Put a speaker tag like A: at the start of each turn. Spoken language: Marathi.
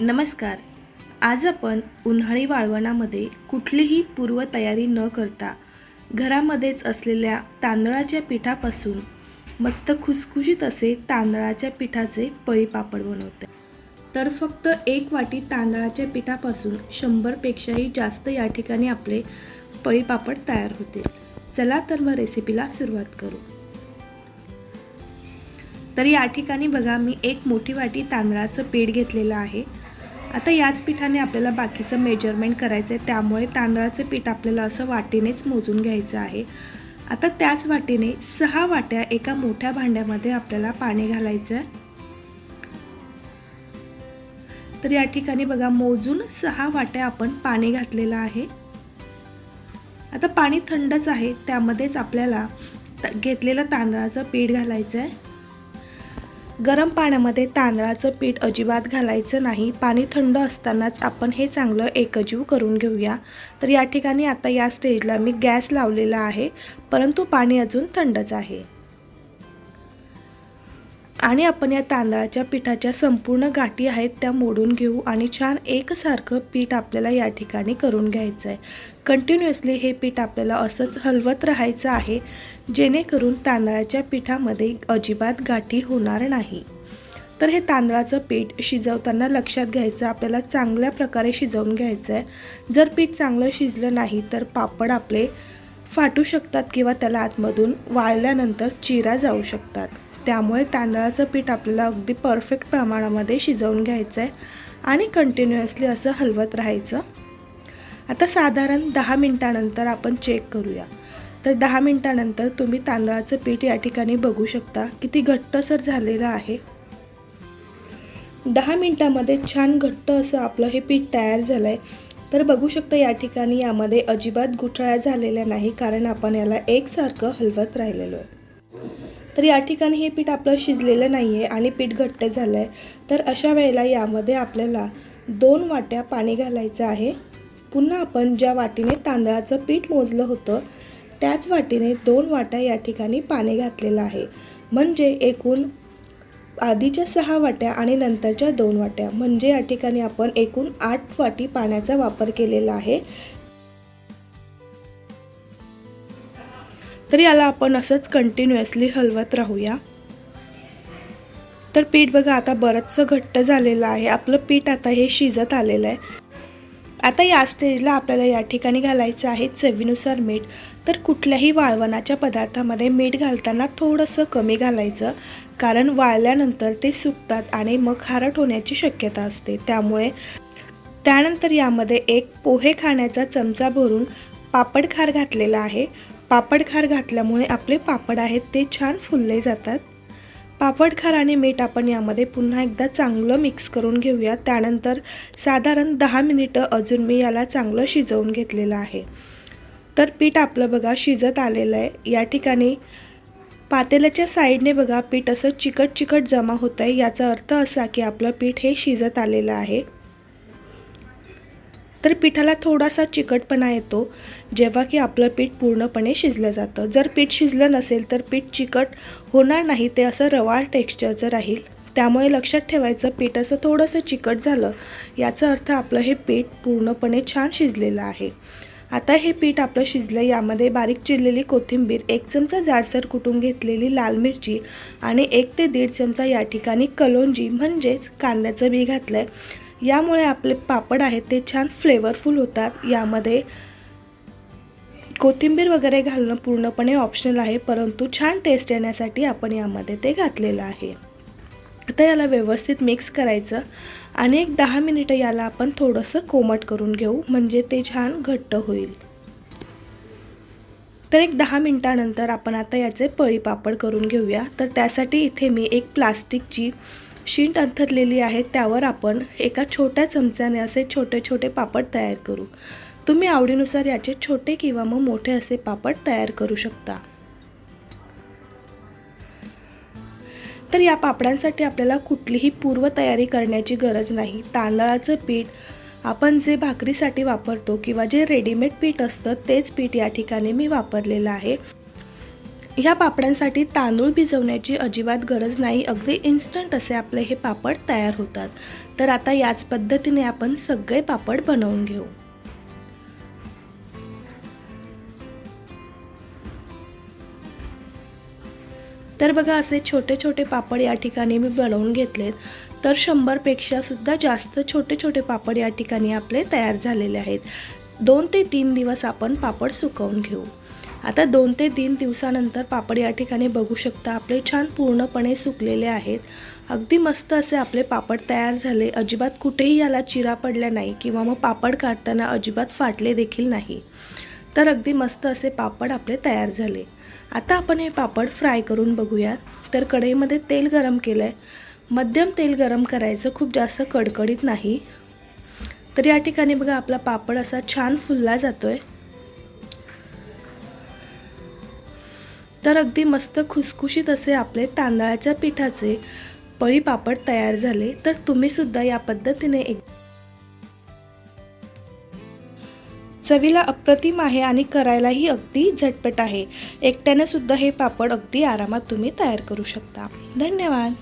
A: नमस्कार. आज आपण उन्हाळी वाळवणामध्ये कुठलीही पूर्वतयारी न करता घरामध्येच असलेल्या तांदळाच्या पिठापासून मस्त खुसखुशीत असे तांदळाच्या पिठाचे पळीपापड बनवते. तर फक्त एक वाटी तांदळाच्या पिठापासून शंभरपेक्षाही जास्त या ठिकाणी आपले पळीपापड तयार होतील चला तर मग रेसिपीला सुरुवात करू. तर या ठिकाणी बघा मी एक मोठी वाटी तांदळाचं पीठ घेतलेलं आहे. आता याच पिठाने आपल्याला बाकीचं मेजरमेंट करायचं आहे त्यामुळे तांदळाचं पीठ आपल्याला असं वाटीनेच मोजून घ्यायचं आहे. आता त्याच वाटीने सहा वाट्या एका मोठ्या भांड्यामध्ये आपल्याला पाणी घालायचं आहे तर या ठिकाणी बघा मोजून सहा वाट्या आपण पाणी घातलेलं आहे. आता पाणी थंडच आहे त्यामध्येच आपल्याला त- घेतलेलं तांदळाचं पीठ घालायचं आहे गरम पाण्यामध्ये तांदळाचं पीठ अजिबात घालायचं नाही. पाणी थंड असतानाच आपण हे चांगलं एकजीव करून घेऊया. तर या ठिकाणी आता या स्टेजला मी गॅस लावलेला आहे परंतु पाणी अजून थंडच आहे. आणि आपण या तांदळाच्या पिठाच्या संपूर्ण गाठी आहेत त्या मोडून घेऊ आणि छान एकसारखं पीठ आपल्याला या ठिकाणी करून घ्यायचं आहे. कंटिन्युअसली हे पीठ आपल्याला असंच हलवत राहायचं आहे जेणेकरून तांदळाच्या पिठामध्ये अजिबात गाठी होणार नाही. तर हे तांदळाचं पीठ शिजवताना लक्षात घ्यायचं आपल्याला चांगल्या प्रकारे शिजवून घ्यायचं आहे. जर पीठ चांगलं शिजलं नाही तर पापड आपले फाटू शकतात किंवा त्याला आतमधून वाळल्यानंतर चिरा जाऊ शकतात. त्यामुळे तांदळाचं पीठ आपल्याला अगदी परफेक्ट प्रमाणामध्ये शिजवून घ्यायचं आहे आणि कंटिन्युअसली असं हलवत राहायचं. आता साधारण दहा मिनटानंतर आपण चेक करूया. तर दहा मिनटानंतर तुम्ही तांदळाचं पीठ या ठिकाणी बघू शकता. किती घट्टसर झालेलं आहे. दहा मिनटामध्ये छान घट्ट असं आपलं हे पीठ तयार झालं आहे तर बघू शकता या ठिकाणी यामध्ये अजिबात गुठळ्या झालेल्या नाही कारण आपण याला एकसारखं हलवत राहिलेलो आहे. तर या ठिकाणी हे पीठ आपलं शिजलेलं नाही आहे आणि पीठ घट्ट झालं आहे तर अशा वेळेला यामध्ये आपल्याला दोन वाट्या पाणी घालायचं आहे. पुन्हा आपण ज्या वाटीने तांदळाचं पीठ मोजलं होतं त्याच वाटीने दोन वाट्या या ठिकाणी पाणी घातलेलं आहे. म्हणजे एकूण आधीच्या सहा वाट्या आणि नंतरच्या दोन वाट्या. म्हणजे या ठिकाणी आपण एकूण आठ वाटी पाण्याचा वापर केलेला आहे. तर याला आपण असंच कंटिन्युअसली हलवत राहूया. तर पीठ बघा आता बरंचसं घट्ट झालेलं आहे. आपलं पीठ आता हे शिजत आलेलं आहे. आता या स्टेजला आपल्याला या ठिकाणी घालायचं आहे चवीनुसार मीठ. तर कुठल्याही वाळवणाच्या पदार्थामध्ये मीठ घालताना थोडंसं कमी घालायचं कारण वाळल्यानंतर ते सुकतात आणि मग खारट होण्याची शक्यता असते. त्यामुळे त्यानंतर यामध्ये एक पोहे खाण्याचा चमचा भरून पापड खार घातलेला आहे. पापड खार घातल्यामुळे आपले पापड आहेत ते छान फुलले जातात. पापड खार आणि मीठ आपण यामध्ये पुन्हा एकदा चांगलं मिक्स करून घेऊया. त्यानंतर साधारण दहा मिनिटं अजून मी याला चांगलं शिजवून घेतलेलं आहे. तर पीठ आपलं बघा शिजत आलेलं आहे. या ठिकाणी पातेल्याच्या साईडने बघा पीठ असं चिकट चिकट जमा होत आहे याचा अर्थ असा की आपलं पीठ हे शिजत आलेलं आहे. तर पिठाला थोडासा चिकटपणा येतो जेव्हा की आपलं पीठ पूर्णपणे शिजलं जातं. जर पीठ शिजलं नसेल तर पीठ चिकट होणार नाही ते असं रवाळ टेक्स्चरचं राहील. त्यामुळे लक्षात ठेवायचं पीठ असं थोडंसं चिकट झालं याचा अर्थ आपलं हे पीठ पूर्णपणे छान शिजलेलं आहे. आता हे पीठ आपलं शिजलं यामध्ये बारीक चिरलेली कोथिंबीर एक चमचा जाडसर कुटून घेतलेली लाल मिरची आणि एक ते दीड चमचा या ठिकाणी कलोंजी म्हणजेच कांद्याचं बी घातलं आहे यामुळे आपले पापड आहेत ते छान फ्लेवरफुल होतात. यामध्ये कोथिंबीर वगैरे घालणं पूर्णपणे ऑप्शनल आहे परंतु छान टेस्ट येण्यासाठी आपण यामध्ये ते घातलेलं आहे. आता याला व्यवस्थित मिक्स करायचं आणि एक दहा मिनिटं याला आपण थोडंसं कोमट करून घेऊ म्हणजे ते छान घट्ट होईल. तर एक दहा मिनटानंतर आपण आता याचे पळी पापड करून घेऊया. तर त्यासाठी इथे मी एक प्लास्टिकची शीट अंथरलेली आहे त्यावर आपण एका छोट्या चमच्याने असे छोटे छोटे पापड तयार करू. तुम्ही आवडीनुसार याचे छोटे किंवा मग मोठे असे पापड तयार करू शकता. तर या पापडांसाठी आपल्याला कुठलीही पूर्वतयारी करण्याची गरज नाही. तांदळाचं पीठ आपण जे भाकरीसाठी वापरतो किंवा जे रेडीमेड पीठ असतं तेच पीठ या ठिकाणी मी वापरलेलं आहे. ह्या पापडांसाठी तांदूळ भिजवण्याची अजिबात गरज नाही. अगदी इन्स्टंट असे आपले हे पापड तयार होतात. तर आता याच पद्धतीने आपण सगळे पापड बनवून घेऊ. तर बघा असे छोटे छोटे पापड या ठिकाणी मी बनवून घेतलेत. तर शंभरपेक्षा सुद्धा जास्त छोटे छोटे पापड या ठिकाणी आपले तयार झालेले आहेत. दोन ते तीन दिवस आपण पापड सुकवून घेऊ. आता दोन ते तीन दिवसानंतर पापड या ठिकाणी बघू शकता. आपले छान पूर्णपणे सुकलेले आहेत. अगदी मस्त असे आपले पापड तयार झाले. अजिबात कुठेही याला चिरा पडल्या नाही किंवा मग पापड काढताना अजिबात फाटले देखील नाही. तर अगदी मस्त असे पापड आपले तयार झाले. आता आपण हे पापड फ्राय करून बघूयात. तर कढईमध्ये तेल गरम केलं आहे मध्यम तेल गरम करायचं खूप जास्त कडकडीत नाही. तर या ठिकाणी बघा आपला पापड असा छान फुलला आहे तर अगदी मस्त खुसखुशीत असे आपले तांदळाच्या पिठाचे पळी पापड तयार झाले. तर तुम्ही सुद्धा या पद्धतीने एक चवीला अप्रतिम आहे आणि करायलाही अगदी झटपट आहे. एकट्याने सुद्धा हे पापड अगदी आरामात तुम्ही तयार करू शकता. धन्यवाद.